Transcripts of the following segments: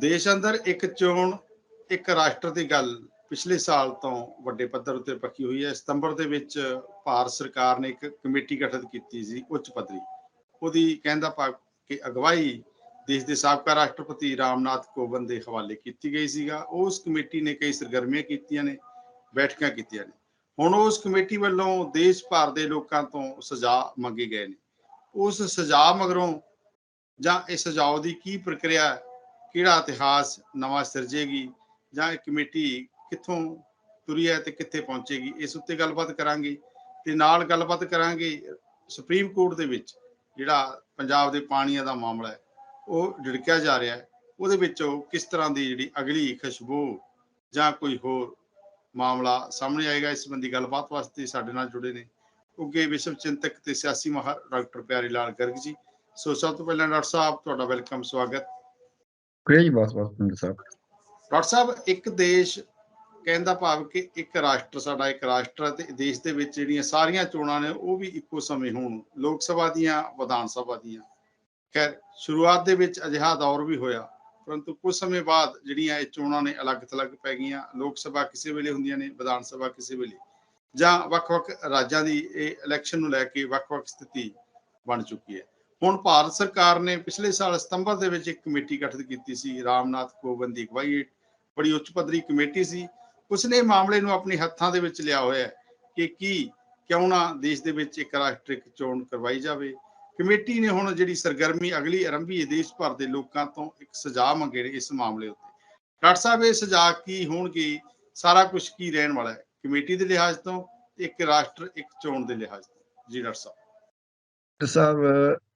ਦੇਸ਼ ਅੰਦਰ ਇੱਕ ਚੋਣ, ਇੱਕ ਰਾਸ਼ਟਰ ਦੀ ਗੱਲ ਪਿਛਲੇ ਸਾਲ ਤੋਂ ਵੱਡੇ ਪੱਧਰ ਉੱਤੇ ਪੱਕੀ ਹੋਈ ਹੈ। ਸਤੰਬਰ ਦੇ ਵਿੱਚ ਭਾਰਤ ਸਰਕਾਰ ਨੇ ਇੱਕ ਕਮੇਟੀ ਗਠਿਤ ਕੀਤੀ ਸੀ, ਉੱਚ ਪੱਧਰੀ। ਉਹਦੀ ਕਹਿੰਦਾ ਭਾਵ ਕਿ ਅਗਵਾਈ ਦੇਸ਼ ਦੇ ਸਾਬਕਾ ਰਾਸ਼ਟਰਪਤੀ ਰਾਮਨਾਥ ਕੋਵਿੰਦ ਦੇ ਹਵਾਲੇ ਕੀਤੀ ਗਈ ਸੀਗਾ। ਉਸ ਕਮੇਟੀ ਨੇ ਕਈ ਸਰਗਰਮੀਆਂ ਕੀਤੀਆਂ ਨੇ, ਬੈਠਕਾਂ ਕੀਤੀਆਂ ਨੇ। ਹੁਣ ਉਸ ਕਮੇਟੀ ਵੱਲੋਂ ਦੇਸ਼ ਭਰ ਦੇ ਲੋਕਾਂ ਤੋਂ ਸੁਝਾਅ ਮੰਗੇ ਗਏ ਨੇ। ਉਸ ਸੁਝਾਅ ਮਗਰੋਂ ਜਾਂ ਇਹ ਸੁਝਾਅ ਦੀ ਕੀ ਪ੍ਰਕਿਰਿਆ ਕਿਹੜਾ ਇਤਿਹਾਸ ਨਵਾਂ ਸਿਰਜੇਗੀ ਜਾਂ ਕਮੇਟੀ ਕਿੱਥੋਂ ਤੁਰੀ ਹੈ ਤੇ ਕਿੱਥੇ ਪਹੁੰਚੇਗੀ, ਇਸ ਉੱਤੇ ਗੱਲਬਾਤ ਕਰਾਂਗੇ ਤੇ ਨਾਲ ਗੱਲਬਾਤ ਕਰਾਂਗੇ ਸੁਪਰੀਮ ਕੋਰਟ ਦੇ ਵਿੱਚ ਜਿਹੜਾ ਪੰਜਾਬ ਦੇ ਪਾਣੀਆਂ ਦਾ ਮਾਮਲਾ ਹੈ, ਉਹ ਢਿੜਕਿਆ ਜਾ ਰਿਹਾ ਹੈ, ਉਹਦੇ ਵਿੱਚੋਂ ਕਿਸ ਤਰ੍ਹਾਂ ਦੀ ਜਿਹੜੀ ਅਗਲੀ ਖੁਸ਼ਬੂ ਜਾਂ ਕੋਈ ਹੋਰ ਮਾਮਲਾ ਸਾਹਮਣੇ ਆਏਗਾ, ਇਸ ਸੰਬੰਧੀ ਗੱਲਬਾਤ ਵਾਸਤੇ ਸਾਡੇ ਨਾਲ ਜੁੜੇ ਨੇ। ਉੱਗੇ ਵਿਸ਼ਵ ਚਿੰਤਕ ਤੇ ਸਿਆਸੀ ਮਾਹਰ ਡਾਕਟਰ ਪਿਆਰੀ ਲਾਲ ਗਰਗ ਜੀ। ਸੋ ਸਭ ਤੋਂ ਪਹਿਲਾਂ ਡਾਕਟਰ ਸਾਹਿਬ, ਤੁਹਾਡਾ ਵੈਲਕਮ, ਸਵਾਗਤ। ਕ੍ਰੇਜ ਬਸ ਬਸ, ਪਿੰਡ ਸਾਹਿਬ। ਡਾਕਟਰ ਸਾਹਿਬ, ਇੱਕ ਦੇਸ਼ ਕਹਿੰਦਾ ਭਾਵ ਕਿ ਇੱਕ ਰਾਸ਼ਟਰ, ਸਾਡਾ ਇੱਕ ਰਾਸ਼ਟਰ ਹੈ ਤੇ ਦੇਸ਼ ਦੇ ਵਿੱਚ ਜਿਹੜੀਆਂ ਸਾਰੀਆਂ ਚੋਣਾਂ ਨੇ, ਉਹ ਵੀ ਇੱਕੋ ਸਮੇਂ ਹੋਣ। ਲੋਕ ਸਭਾ ਦੀਆਂ, ਵਿਧਾਨ ਸਭਾ ਦੀਆਂ। ਖੈਰ, ਸ਼ੁਰੂਆਤ ਦੇ ਵਿੱਚ ਅਜਿਹਾ ਦੌਰ ਵੀ ਹੋਇਆ, ਪਰੰਤੂ ਕੁਝ ਸਮੇਂ ਬਾਅਦ ਜਿਹੜੀਆਂ ਇਹ ਚੋਣਾਂ ਨੇ ਅਲੱਗ-ਥਲੱਗ ਪੈ ਗਈਆਂ। ਲੋਕ ਸਭਾ ਕਿਸੇ ਵੇਲੇ ਹੁੰਦੀਆਂ ਨੇ, ਵਿਧਾਨ ਸਭਾ ਕਿਸੇ ਵੇਲੇ। ਜਾਂ ਵੱਖ-ਵੱਖ ਰਾਜਾਂ ਦੀ ਇਹ ਇਲੈਕਸ਼ਨ ਨੂੰ ਲੈ ਕੇ ਵੱਖ-ਵੱਖ ਸਥਿਤੀ ਬਣ ਚੁੱਕੀ ਹੈ। ਹੁਣ ਭਾਰਤ ਸਰਕਾਰ ਨੇ ਪਿਛਲੇ ਸਾਲ ਸਤੰਬਰ ਦੇ ਵਿੱਚ ਇੱਕ ਕਮੇਟੀ ਗਠਿਤ ਕੀਤੀ ਸੀ, ਰਾਮਨਾਥ ਕੋਵਿੰਦ ਦੀ ਅਗਵਾਈ ਬੜੀ ਉੱਚ ਪੱਧਰੀ ਕਮੇਟੀ ਸੀ। ਉਸਨੇ ਮਾਮਲੇ ਨੂੰ ਆਪਣੇ ਹੱਥਾਂ ਦੇ ਵਿੱਚ ਲਿਆ ਹੋਇਆ ਕਿ ਕੀ, ਕਿਉਂ ਨਾ ਦੇਸ਼ ਦੇ ਵਿੱਚ ਇੱਕ ਰਾਸ਼ਟਰਿਕ ਚੋਣ ਕਰਵਾਈ ਜਾਵੇ। ਕਮੇਟੀ ਨੇ ਹੁਣ ਜਿਹੜੀ ਸਰਗਰਮੀ ਅਗਲੀ ਆਰੰਭੀ ਹੈ, ਦੇਸ਼ ਭਰ ਦੇ ਲੋਕਾਂ ਤੋਂ ਇੱਕ ਸੁਝਾਅ ਮੰਗੇ ਨੇ ਇਸ ਮਾਮਲੇ ਉੱਤੇ। ਡਾਕਟਰ ਸਾਹਿਬ, ਇਹ ਸੁਝਾਅ ਕੀ ਹੋਣਗੇ? ਸਾਰਾ ਕੁਝ ਕੀ ਰਹਿਣ ਵਾਲਾ ਹੈ? ਕਮੇਟੀ ਦੇ ਲਿਹਾਜ਼ ਤੋਂ, ਇੱਕ ਰਾਸ਼ਟਰ, ਇੱਕ ਚੋਣ ਦੇ ਲਿਹਾਜ਼ ਤੋਂ? ਜੀ ਡਾਕਟਰ ਸਾਹਿਬ। ਸਾਹਿਬ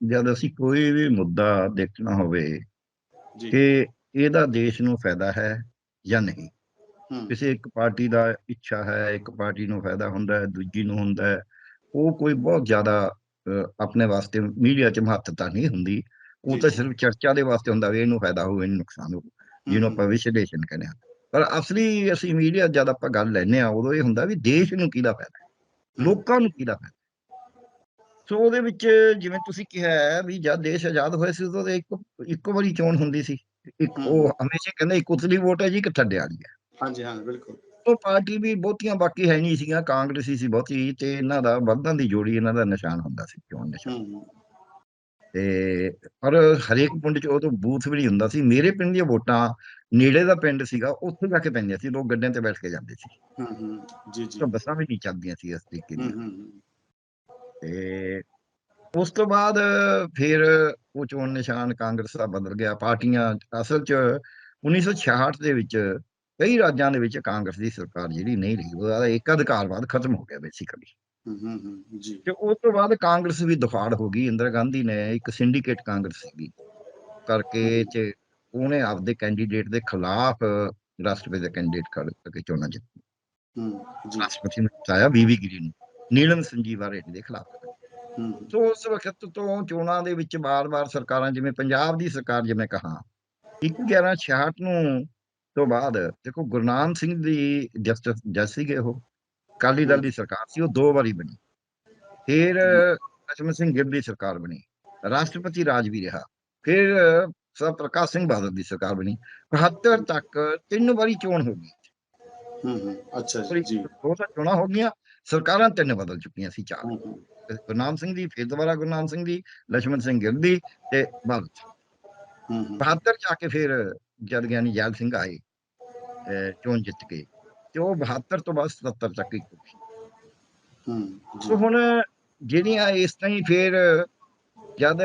ਜਦ ਅਸੀਂ ਕੋਈ ਵੀ ਮੁੱਦਾ ਦੇਖਣਾ ਹੋਵੇ ਕਿ ਇਹਦਾ ਦੇਸ਼ ਨੂੰ ਫਾਇਦਾ ਹੈ ਜਾਂ ਨਹੀਂ। ਕਿਸੇ ਇੱਕ ਪਾਰਟੀ ਦਾ ਇੱਛਾ ਹੈ ਇੱਕ ਪਾਰਟੀ ਨੂੰ ਫਾਇਦਾ ਹੁੰਦਾ ਹੈ ਦੂਜੀ ਨੂੰ ਹੁੰਦਾ ਹੈ ਉਹ ਕੋਈ ਬਹੁਤ ਜ਼ਿਆਦਾ ਆਪਣੇ ਵਾਸਤੇ ਮੀਡੀਆ 'ਚ ਮਹੱਤਤਾ ਨਹੀਂ ਹੁੰਦੀ। ਉਹ ਤਾਂ। ਸਿਰਫ ਚਰਚਾ ਦੇ ਵਾਸਤੇ ਹੁੰਦਾ ਵੀ ਇਹਨੂੰ ਫਾਇਦਾ ਹੋਵੇ ਇਹਨੂੰ ਨੁਕਸਾਨ ਹੋਵੇ ਜਿਹਨੂੰ ਆਪਾਂ ਵਿਸ਼ਲੇਸ਼ਣ ਕਹਿੰਦੇ ਹਾਂ। ਪਰ ਅਸਲੀ ਅਸੀਂ ਮੀਡੀਆ ਜਦ ਆਪਾਂ ਗੱਲ ਲੈਨੇ ਆ ਉਦੋਂ ਇਹ ਹੁੰਦਾ ਵੀ ਦੇਸ਼ ਨੂੰ ਕਿਹਦਾ ਫਾਇਦਾ ਲੋਕਾਂ ਨੂੰ ਕਿਹਦਾ ਫਾਇਦਾ ਸੋ ਉਹਦੇ ਵਿੱਚ ਜਿਵੇਂ ਤੁਸੀਂ ਕਿਹਾ ਵੀ ਜਦ ਦੇਸ਼ ਆਜ਼ਾਦ ਹੋਇਆ ਸੀ ਉਦੋਂ ਇੱਕ ਇੱਕੋ ਵਾਰੀ ਚੋਣ ਹੁੰਦੀ ਸੀ। ਇੱਕ। ਉਹ ਹਮੇਸ਼ਾ ਕਹਿੰਦੇ ਇੱਕ ਉਤਲੀ ਵੋਟ ਹੈ ਜੀ ਇੱਕ ਥੱਲੇ ਵਾਲੀ ਹੈ। ਹਾਂਜੀ ਹਾਂ ਬਿਲਕੁਲ। ਉਹ ਪਾਰਟੀ ਵੀ ਬਹੁਤੀਆਂ ਬਾਕੀ ਹੈ ਨਹੀਂ ਸੀਗੀਆਂ ਕਾਂਗਰਸੀ ਸੀ ਬਹੁਤੀ ਤੇ ਇਹਨਾਂ ਦਾ ਵੱਧਾਂ ਦੀ ਜੋੜੀ ਇਹਨਾਂ ਦਾ ਨਿਸ਼ਾਨ ਹੁੰਦਾ ਸੀ ਚੋਣ ਨਿਸ਼ਾਨ। ਤੇ ਪਰ ਹਰੇਕ ਪਿੰਡ 'ਚ ਉਹ ਤੋਂ ਬੂਥ ਵੀ ਨਹੀਂ ਹੁੰਦਾ ਸੀ। ਮੇਰੇ ਪਿੰਡ ਦੀਆਂ ਵੋਟਾਂ ਨੇੜੇ ਦਾ ਪਿੰਡ ਸੀਗਾ ਉੱਥੇ ਜਾ ਕੇ ਪੈਂਦੀਆਂ ਸੀ ਲੋਕ ਗੱਡਿਆਂ ਤੇ ਬੈਠ ਕੇ ਜਾਂਦੇ ਸੀ। ਹੂੰ ਹੂੰ ਜੀ ਜੀ। ਤਾਂ ਬੱਸਾਂ ਵੀ ਨਹੀਂ ਚੱਲਦੀਆਂ ਸੀ ਇਸ ਤਰੀਕੇ ਹੂੰ ਤੇ ਉਸ ਤੋਂ ਬਾਅਦ ਫਿਰ ਉਹ ਚੋਣ ਨਿਸ਼ਾਨ ਕਾਂਗਰਸ ਦਾ ਬਦਲ ਗਿਆ। ਪਾਰਟੀਆਂ ਅਸਲ 'ਚ 1966 ਦੇ ਵਿੱਚ ਕਈ ਰਾਜਾਂ ਦੇ ਵਿੱਚ ਕਾਂਗਰਸ ਦੀ ਸਰਕਾਰ ਜਿਹੜੀ ਨਹੀਂ ਰਹੀ ਉਹਦਾ ਇੱਕ ਅਧਿਕਾਰਵਾਦ ਖਤਮ ਹੋ ਗਿਆ ਬੇਸਿਕਲੀ ਹੂੰ ਹੂੰ ਜੀ। ਤੇ ਉਸ ਤੋਂ ਬਾਅਦ ਕਾਂਗਰਸ ਵੀ ਦੁਫਾੜ ਹੋ ਗਈ। ਇੰਦਰਾ ਗਾਂਧੀ ਨੇ ਇੱਕ ਸਿੰਡੀਕੇਟ ਕਾਂਗਰਸ ਸੀਗੀ ਕਰਕੇ ਤੇ ਉਹਨੇ ਆਪਦੇ ਕੈਂਡੀਡੇਟ ਦੇ ਖਿਲਾਫ ਰਾਸ਼ਟਰਪਤੀ ਦਾ ਕੈਂਡੀਡੇਟ ਕਰ ਕੇ ਚੋਣਾਂ ਜਿੱਤੀ ਹੂੰ ਜੀ। ਰਾਸ਼ਟਰਪਤੀ ਨੂੰ ਜਿਤਾਇਆ ਵੀਵੀ ਗਿਰੀ ਨੂੰ। ਨੀਲਮ ਸੰਜੀਵਾ ਰੈਡੀ ਦੇ ਖਿਲਾਫ ਸੋ ਉਸ ਵਕਤ ਤੋਂ ਚੋਣਾਂ ਦੇ ਵਿੱਚ ਵਾਰ-ਵਾਰ ਸਰਕਾਰਾਂ ਜਿਵੇਂ ਪੰਜਾਬ ਦੀ ਸਰਕਾਰ ਜਿਵੇਂ ਕਹਾ 1166 ਨੂੰ ਤੋਂ ਬਾਅਦ ਦੇਖੋ ਗੁਰਨਾਮ ਸਿੰਘ ਦੀ ਜਸਟਿਸ ਜੱਜ ਸੀਗੇ ਉਹ ਕਾਲੀ ਦਲ ਦੀ ਸਰਕਾਰ ਸੀ ਉਹ ਦੋ ਵਾਰੀ ਬਣੀ। ਫਿਰ ਅਜਮਨ ਸਿੰਘ ਗਿੱਲ ਦੀ ਸਰਕਾਰ ਬਣੀ ਰਾਸ਼ਟਰਪਤੀ ਰਾਜ ਵੀ ਰਿਹਾ ਫਿਰ ਸਰ ਪ੍ਰਕਾਸ਼ ਸਿੰਘ ਬਾਦਲ ਦੀ ਸਰਕਾਰ ਬਣੀ 72 ਤੱਕ ਤਿੰਨ ਵਾਰੀ ਚੋਣ ਹੋ ਗਈ। ਹੂੰ ਹੂੰ। ਅੱਛਾ ਜੀ ਬਹੁਤ ਚੋਣਾਂ ਹੋ ਗਈਆਂ ਸਰਕਾਰਾਂ ਤਿੰਨ ਬਦਲ ਚੁੱਕੀਆਂ ਸੀ ਚਾਰ। ਗੁਰਨਾਮ ਸਿੰਘ ਦੀ ਫਿਰ ਦੁਬਾਰਾ ਗੁਰਨਾਮ ਸਿੰਘ ਦੀ ਲక్ష్మణ ਸਿੰਘ ਗਿਰਦੀ ਤੇ ਬਾਬੂ ਸਿੰਘ 72 ਚ ਕੇ ਫਿਰ ਜਦ ਗਿਆਨੀ ਜੈਲ ਸਿੰਘ ਆਏ ਚੋਣ ਜਿੱਤ ਕੇ ਤੇ ਉਹ 72 ਤੋਂ ਬਾਅਦ 77 ਤੱਕ ਹੀ ਹੂੰ ਸੋ ਹੁਣ ਜਿਹੜੀਆਂ ਇਸ ਤਰ੍ਹਾਂ ਫਿਰ ਜਦ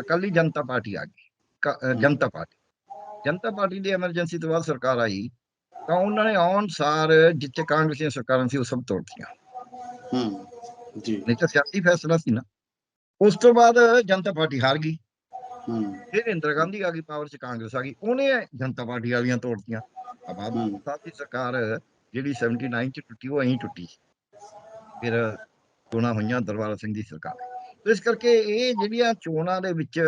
ਅਕਾਲੀ ਜਨਤਾ ਪਾਰਟੀ ਆ ਗਈ ਜਨਤਾ ਪਾਰਟੀ। ਜਨਤਾ ਪਾਰਟੀ ਦੀ ਐਮਰਜੈਂਸੀ ਤੋਂ ਬਾਅਦ ਸਰਕਾਰ ਆਈ ਤਾਂ ਉਹਨਾਂ ਨੇ ਆਉਣ ਸਾਰ ਜਿੱਥੇ ਕਾਂਗਰਸ ਦੀਆਂ ਸਰਕਾਰਾਂ ਸੀ ਉਹ ਸਭ ਤੋੜਤੀਆਂ ਹੂੰ ਜੀ। ਨਹੀਂ ਤਾਂ ਸਿਆਸੀ ਫੈਸਲਾ ਸੀ ਨਾ। ਉਸ ਤੋਂ ਬਾਅਦ ਜਨਤਾ ਪਾਰਟੀ ਹਾਰ ਗਈ। ਹੂੰ। ਫਿਰ ਇੰਦਰਾ ਗਾਂਧੀ ਆ ਗਈ ਪਾਵਰ 'ਚ ਕਾਂਗਰਸ ਆ ਗਈ। ਉਹਨੇ ਜਨਤਾ ਪਾਰਟੀ ਵਾਲੀਆਂ ਤੋੜਤੀਆਂ ਆਬਾਦ ਦੀ ਸਰਕਾਰ ਜਿਹੜੀ 79 ਚ ਟੁੱਟੀ ਉਹ ਐਂ ਟੁੱਟੀ। ਫਿਰ ਚੋਣਾਂ ਹੋਈਆਂ ਦਰਬਾਰਾ ਸਿੰਘ ਦੀ ਸਰਕਾਰ। ਇਸ ਕਰਕੇ ਇਹ ਜਿਹੜੀਆਂ ਚੋਣਾਂ ਦੇ ਵਿੱਚ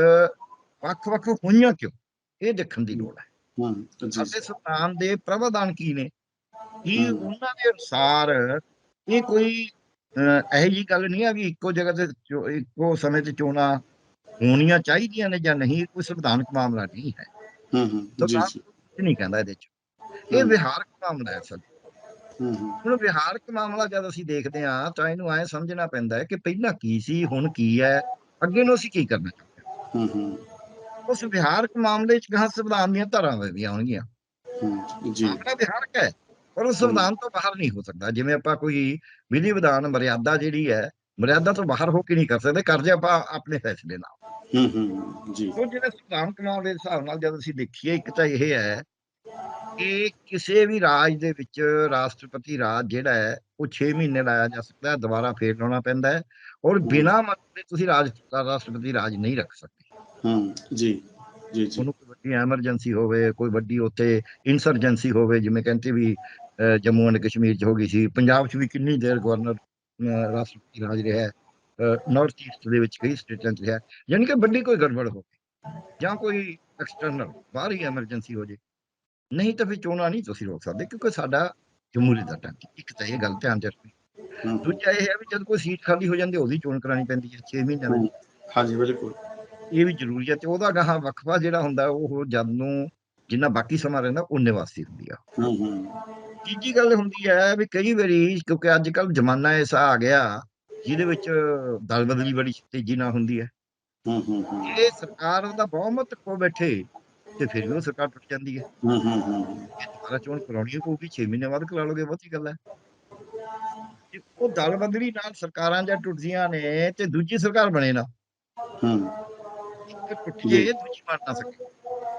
ਵੱਖ-ਵੱਖ ਹੋਈਆਂ ਕਿਉਂ ਇਹ ਦੇਖਣ ਦੀ ਲੋੜ ਹੈ। ਹੂੰ ਅਤੇ ਸੰਵਿਧਾਨ ਦੇ ਪ੍ਰਵਧਾਨ ਕੀ ਨੇ? ਕੀ। ਉਹਨਾਂ ਦੇ ਅਨੁਸਾਰ ਇਹ ਕੋਈ ਇਹੋ ਜੀ ਗੱਲ ਨਹੀਂ ਆ ਵੀ ਇੱਕੋ ਜਗ੍ਹਾ ਤੇ ਇੱਕੋ ਸਮੇਂ ਤੇ ਚੋਣਾਂ ਹੋਣੀਆਂ ਚਾਹੀਦੀਆਂ ਨੇ ਜਾਂ ਨਹੀਂ ਕੋਈ ਸੰਵਿਧਾਨਕ ਮਾਮਲਾ ਨਹੀਂ ਹੈ। ਹੂੰ ਹੂੰ ਜੀ ਨਹੀਂ ਕਹਿੰਦਾ ਇਹਦੇ ਚ। ਇਹ। ਵਿਹਾਰਕ ਮਾਮਲਾ ਹੈ ਸਰ। ਹੂੰ ਹੂੰ। ਹੁਣ ਵਿਹਾਰਕ ਮਾਮਲਾ ਜਦ ਅਸੀਂ ਦੇਖਦੇ ਹਾਂ ਤਾਂ ਇਹਨੂੰ ਐ ਸਮਝਣਾ ਪੈਂਦਾ ਹੈ ਕਿ ਪਹਿਲਾਂ ਕੀ ਸੀ ਹੁਣ ਕੀ ਹੈ ਅੱਗੇ ਨੂੰ ਅਸੀਂ ਕੀ ਕਰਨਾ ਚਾਹੁੰਦੇ ਹਾਂ। ਹੂੰ ਹੂੰ। ਉਸ ਵਿਹਾਰਕ ਮਾਮਲੇ 'ਚ ਗਾਂ ਸੰਵਿਧਾਨ ਦੀਆਂ ਧਾਰਾਵਾਂ ਵੀ ਆਉਣਗੀਆਂ। ਜੀ। ਮਾਮਲਾ ਵਿਹਾਰਕ ਹੈ ਪਰ ਉਹ ਸੰਵਿਧਾਨ ਤੋਂ ਬਾਹਰ ਨਹੀਂ ਹੋ ਸਕਦਾ। ਜਿਵੇਂ ਆਪਾਂ ਕੋਈ ਵਿਧੀ ਵਿਧਾਨ ਮਰਿਆਦਾ ਜਿਹੜੀ ਹੈ ਮਰਿਆਦਾ ਤੋਂ ਬਾਹਰ ਹੋ ਕੇ ਨਹੀਂ ਕਰ ਸਕਦੇ ਕਰਦੇ ਆਪਾਂ ਆਪਣੇ ਫੈਸਲੇ ਨਾਲ। ਹੂੰ ਹੂੰ ਜੀ। ਉਹ ਜਿਹੜੇ ਸੰਵਿਧਾਨ ਕਮਾਉਣ ਦੇ ਹਿਸਾਬ ਨਾਲ ਜਦ ਅਸੀਂ ਦੇਖੀਏ ਇੱਕ ਤਾਂ ਇਹ ਹੈ ਕਿ ਕਿਸੇ ਵੀ ਰਾਜ ਦੇ ਵਿੱਚ ਰਾਸ਼ਟਰਪਤੀ ਰਾਜ ਜਿਹੜਾ ਹੈ ਉਹ 6 ਮਹੀਨੇ ਲਾਇਆ ਜਾ ਸਕਦਾ ਹੈ ਦੁਬਾਰਾ ਫੇਰ ਲਾਉਣਾ ਪੈਂਦਾ ਹੈ ਔਰ ਬਿਨਾਂ ਮਤਲਬ ਤੁਸੀਂ ਰਾਜ ਰਾਸ਼ਟਰਪਤੀ ਰਾਜ ਨਹੀਂ ਰੱਖ ਸਕਦੇ। ਹੂੰ ਜੀ ਜੀ ਜੀ। ਉਹਨੂੰ ਕੋਈ ਵੱਡੀ ਐਮਰਜੈਂਸੀ ਹੋਵੇ ਕੋਈ ਵੱਡੀ ਉੱਥੇ ਇਨਸਰਜੈਂਸੀ ਹੋਵੇ ਜਿਵੇਂ ਕਹਿੰਦੇ ਵੀ ਜੰਮੂ ਐਂਡ ਕਸ਼ਮੀਰ 'ਚ ਹੋ ਗਈ ਸੀ। ਪੰਜਾਬ 'ਚ ਵੀ ਕਿੰਨੀ ਦੇਰ ਗਵਰਨਰ ਰਾਸ਼ਟਰਪਤੀ ਰਾਜ ਰਿਹਾ ਨਾਰਥ ਈਸਟ ਦੇ ਵਿੱਚ ਕਈ ਸਟੇਟਾਂ 'ਚ ਰਿਹਾ। ਯਾਨੀ ਕਿ ਵੱਡੀ ਕੋਈ ਗੜਬੜ ਹੋਵੇ ਜਾਂ ਕੋਈ ਐਕਸਟਰਨਲ ਬਾਹਰੀ ਐਮਰਜੈਂਸੀ ਹੋ ਜੇ। ਨਹੀਂ ਤਾਂ ਫਿਰ ਚੋਣਾਂ ਨਹੀਂ ਤੁਸੀਂ ਰੋਕ ਸਕਦੇ ਕਿਉਂਕਿ ਸਾਡਾ ਜਮਹੂਰੀਅਤ ਦਾ ਟਾਂਕੀ ਇੱਕ ਤਾਂ ਇਹ ਗੱਲ ਧਿਆਨ 'ਚ ਰੱਖਣੀ। ਦੂਜਾ ਇਹ ਹੈ ਵੀ ਜਦ ਕੋਈ ਸੀਟ ਖਾਲੀ ਹੋ ਜਾਂਦੀ ਉਹਦੀ ਚੋਣ ਕਰਾਣੀ ਪੈਂਦੀ ਹੈ 6 ਮਹੀਨਿਆਂ ਦੀ। ਹਾਂਜੀ ਬਿਲਕੁਲ। ਇਹ ਵੀ ਜ਼ਰੂਰੀ ਹੈ ਤੇ ਉਹਦਾ ਗਾਹਾਂ ਵਕਫਾ ਜਿਹੜਾ ਹੁੰਦਾ ਉਹ ਜਦ ਨੂੰ ਜਿੰਨਾ ਬਾਕੀ ਸਮਾਂ ਰਹਿੰਦਾ ਉਹਨੇ ਵਾਸਤੇ ਹੁੰਦੀ ਆ। ਹੂੰ ਹੂੰ। ਤੀਜੀ ਗੱਲ ਹੁੰਦੀ ਹੈ ਵੀ ਕਈ ਵਾਰੀ ਕਿਉਂਕਿ ਅੱਜ ਕੱਲ ਜ਼ਮਾਨਾ ਐਸਾ ਆ ਗਿਆ ਜਿਹਦੇ ਵਿੱਚ ਦਲ ਬਦਲੀ ਬੜੀ ਤੇਜ਼ੀ ਨਾਲ ਹੁੰਦੀ ਹੈ। ਹੂੰ ਹੂੰ ਹੂੰ। ਇਹ ਸਰਕਾਰ ਦਾ ਬਹੁਮਤ ਕੋ ਬੈਠੇ ਤੇ ਫਿਰ ਵੀ ਉਹ ਸਰਕਾਰ ਟੁੱਟ ਜਾਂਦੀ ਹੈ। ਹੂੰ ਹੂੰ ਹੂੰ। ਦੁਬਾਰਾ ਚੋਣ ਕਰਾਉਣੀ ਪਊਗੀ 6 ਮਹੀਨੇ ਬਾਅਦ ਕਰਾ ਲੋਗੇ ਬਹੁਤੀ ਗੱਲ ਹੈ। ਜੇ ਉਹ ਦਲ ਬਦਲੀ ਨਾਲ ਸਰਕਾਰਾਂ ਜਾਂ ਟੁੱਟਦੀਆਂ ਨੇ ਤੇ ਦੂਜੀ ਸਰਕਾਰ ਬਣੇ ਨਾ। ਹੂੰ। ਇੱਕ ਟੁੱਟ ਜੇ ਦੂਜੀ ਬਣ ਨਾ ਸਕੇ।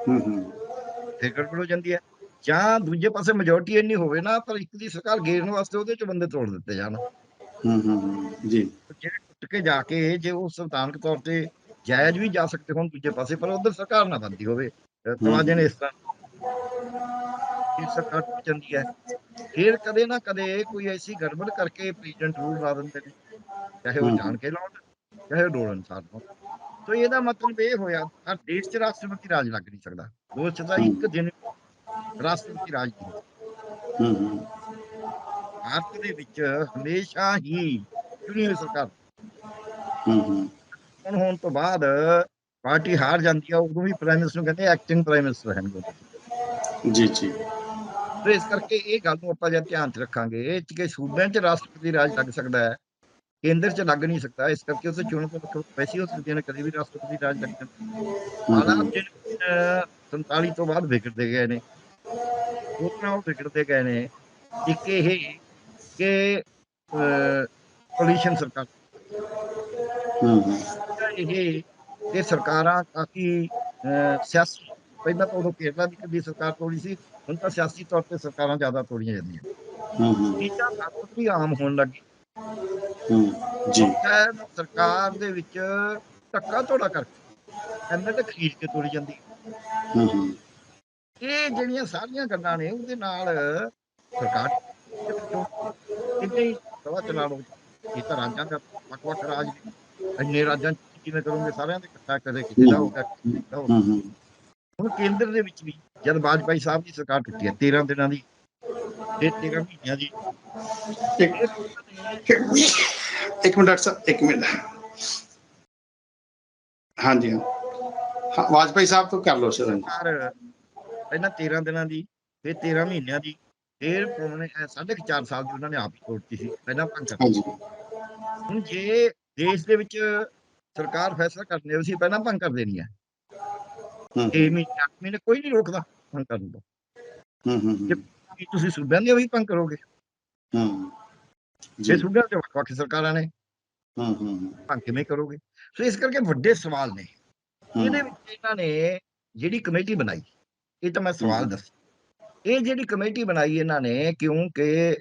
ਹੂੰ ਹੂੰ। ਫਿਰ ਗੜਬੜ ਹੋ ਜਾਂਦੀ ਹੈ। ਜਾਂ ਦੂਜੇ ਪਾਸੇ ਮੈਜੋਰਟੀ ਇੰਨੀ ਹੋਵੇ ਨਾ ਪਰ ਇੱਕ ਦੀ ਸਰਕਾਰ ਗੇਰਨ ਵਾਸਤੇ ਉਹਦੇ ਚ ਬੰਦੇ ਤੋੜ ਦਿੱਤੇ ਜਾਣ। ਹੂੰ ਹੂੰ ਹੂੰ। ਜੀ। ਜਿਹੜੇ ਟੁੱਟ ਕੇ ਜਾ ਕੇ ਜੇ ਉਹ ਸੰਵਿਧਾਨਕ ਤੌਰ ਤੇ ਜਾਇਜ਼ ਵੀ ਜਾ ਸਕਦੇ ਹੋਣ ਦੂਜੇ ਪਾਸੇ ਪਰ ਉਧਰ ਸਰਕਾਰ ਨਾ ਬੰਦੀ ਹੋਵੇ। ਤਵਾਜ਼ਨ ਇਸ ਤਰ੍ਹਾਂ ਇਹ ਸਰਕਾਰ ਜਾਂਦੀ ਹੈ। ਫਿਰ ਕਦੇ ਨਾ ਕਦੇ ਕੋਈ ਐਸੀ ਗੜਬੜ ਕਰਕੇ ਪ੍ਰੈਜ਼ੀਡੈਂਟ ਰੂਲ ਲਾ ਦਿੰਦੇ ਨੇ। ਚਾਹੇ ਉਹ। ਜਾਣ ਕੇ ਲਾਉਣ ਚਾਹੇ ਉਹ ਡੋਲ ਅਨਸਾਰ ਲਾਉਣ। ਤੋ ਇਹਦਾ ਮਤਲਬ ਇਹ ਹੋਇਆ ਹਰ ਦੇਸ਼ 'ਚ ਰਾਸ਼ਟਰਪਤੀ ਰਾਜ ਲੱਗ ਨਹੀਂ ਸਕਦਾ। ਦੋ 'ਚ ਤਾਂ ਇੱਕ ਦਿਨ ਰਾਸ਼ਟਰਪਤੀ ਰਾਜ ਹੂੰ ਹੂੰ। ਭਾਰਤ ਦੇ ਵਿੱਚ ਹਮੇਸ਼ਾ ਹੀ ਚੁਣੀ ਹੋਈ ਸਰਕਾਰ। ਹੂੰ ਹੂੰ। ਹੁਣ ਹੋਣ ਤੋਂ ਬਾਅਦ ਪਾਰਟੀ ਹਾਰ ਜਾਂਦੀ ਆ ਉਦੋਂ ਵੀ ਪ੍ਰਾਈਮ ਮਿਨਿਸਟਰ ਨੂੰ ਕਹਿੰਦੇ ਐਕਟਿੰਗ ਪ੍ਰਾਈਮ ਮਿਨਿਸਟਰ ਹਨ ਜੀ ਜੀ। ਤੇ ਇਸ ਕਰਕੇ ਇਹ ਗੱਲ ਨੂੰ ਆਪਾਂ ਜੇ ਧਿਆਨ 'ਚ ਰੱਖਾਂਗੇ ਕਿ ਸੂਬਿਆਂ 'ਚ ਰਾਸ਼ਟਰਪਤੀ ਰਾਜ ਲੱਗ ਸਕਦਾ ਹੈ। ਕੇਂਦਰ 'ਚ ਲੱਗ ਨਹੀਂ ਸਕਦਾ ਇਸ ਕਰਕੇ ਉਸੇ ਚੋਣ ਤੋਂ ਵੱਖ ਵੈਸੀ ਹੋ ਸਕਦੀਆਂ ਨੇ ਕਦੇ ਵੀ ਰਾਸ਼ਟਰਪਤੀ ਰਾਜ ਲੱਗ ਜਾਂਦਾ ਹੂੰ ਹਾਲਾਤ ਜਿਹੜੇ 47 ਤੋਂ ਬਾਅਦ ਵਿਗੜਦੇ ਗਏ ਨੇ। ਉਹ ਤਰ੍ਹਾਂ ਉਹ ਵਿਗੜਦੇ ਗਏ ਨੇ ਇੱਕ ਇਹ ਕਿ ਪੋਲੀਸ਼ਨ ਸਰਕਾਰ। ਇਹ ਇਹ ਸਰਕਾਰਾਂ ਕਾਫੀ ਸਿਆਸੀ ਪਹਿਲਾਂ ਤਾਂ ਉਦੋਂ ਕੇਰਲਾ ਦੀ ਕਦੀ ਸਰਕਾਰ ਤੋੜੀ ਸੀ ਹੁਣ ਤਾਂ ਸਿਆਸੀ ਤੌਰ ਤੇ ਸਰਕਾਰਾਂ ਜ਼ਿਆਦਾ ਤੋੜੀਆਂ ਜਾਂਦੀਆਂ। ਹੂੰ ਹੂੰ। ਤੀਜਾ ਤਾਕਤ ਵੀ ਆਮ ਹੋਣ ਲੱਗੀ ਜੀ। ਹੈ ਸਰਕਾਰ ਦੇ ਵਿੱਚ ਧੱਕਾ ਤੋੜਾ ਕਰਕੇ। ਐਮਐਲਏ ਖਰੀਦ ਕੇ ਤੋੜੀ ਜਾਂਦੀ। ਹੂੰ ਹੂੰ। ਇਹ ਜਿਹੜੀਆਂ ਸਾਰੀਆਂ ਗੱਲਾਂ ਨੇ ਉਹਦੇ ਨਾਲ ਸਰਕਾਰ ਕਿੰਨੇ ਹੀ ਸਵਾ ਚਲਾ ਲਓ ਇਹ ਤਾਂ ਰਾਜਾਂ ਦਾ ਵੱਖ ਵੱਖ ਰਾਜ ਇੰਨੇ ਰਾਜਾਂ ਕਿਵੇਂ ਕਰੋਗੇ ਸਾਰਿਆਂ ਦੇ ਇਕੱਠਾ ਕਦੇ ਕਿਸੇ ਦਾ ਹੋਗਾ ਹੁਣ ਕੇਂਦਰ ਦੇ ਵਿੱਚ ਵੀ ਜਦ ਵਾਜਪਾਈ ਸਾਹਿਬ ਦੀ ਸਰਕਾਰ ਟੁੱਟੀ ਹੈ 13 ਦਿਨਾਂ ਦੀ ਤੇ 13 ਮਹੀਨਿਆਂ ਦੀ ਇੱਕ ਇੱਕ ਮਿੰਟ ਡਾਕਟਰ ਸਾਹਿਬ ਇੱਕ ਮਿੰਟ। ਹਾਂਜੀ ਹਾਂ। ਹਾਂ, ਵਾਜਪਾਈ ਸਾਹਿਬ ਤੋਂ ਕਰ ਲਓ ਸਰ। ਸਰਕਾਰ ਪਹਿਲਾਂ 13 ਦਿਨਾਂ ਦੀ ਫਿਰ 13 ਮਹੀਨਿਆਂ ਦੀ ਫਿਰ ਪੌਣੇ ਅਹ ਸਾਢੇ ਕੁ ਚਾਰ ਸਾਲ ਦੀ ਉਹਨਾਂ ਨੇ ਆਪ ਹੀ ਤੋੜਤੀ ਸੀ। ਪਹਿਲਾਂ ਭੰਗ ਕਰ ਹਾਂਜੀ। ਹੁਣ ਜੇ ਦੇਸ਼ ਦੇ ਵਿੱਚ ਸਰਕਾਰ ਫੈਸਲਾ ਕਰਨੀ ਸੀ ਪਹਿਲਾਂ ਭੰਗ ਕਰ ਦੇਣੀ ਹੈ ਇਹ ਮਹੀਨੇ ਕੋਈ ਨਹੀਂ ਰੋਕਦਾ ਭੰਗ ਕਰਨ ਤੋਂ ਹੂੰ ਹੂੰ ਤੁਸੀਂ ਸੂਬਿਆਂ ਦੇ ਵੀ ਭੰਗ ਕਰੋਗੇ। ਹੂੰ। ਜੇ ਜੀ। ਸੂਬਿਆਂ ਦੇ ਵੱਖ ਸਰਕਾਰਾਂ ਨੇ ਹੂੰ ਹੂੰ ਭੰਗ ਕਿਵੇਂ ਕਰੋਗੇ। ਸੋ ਇਸ ਕਰਕੇ ਵੱਡੇ ਸਵਾਲ ਨੇ। ਇਹਦੇ ਵਿੱਚ ਇਹਨਾਂ ਨੇ ਜਿਹੜੀ ਕਮੇਟੀ ਬਣਾਈ ਇਹ ਤਾਂ ਮੈਂ ਸਵਾਲ। ਦੱਸ। ਇਹ ਜਿਹੜੀ ਕਮੇਟੀ ਬਣਾਈ ਇਹਨਾਂ ਨੇ ਕਿਉਂਕਿ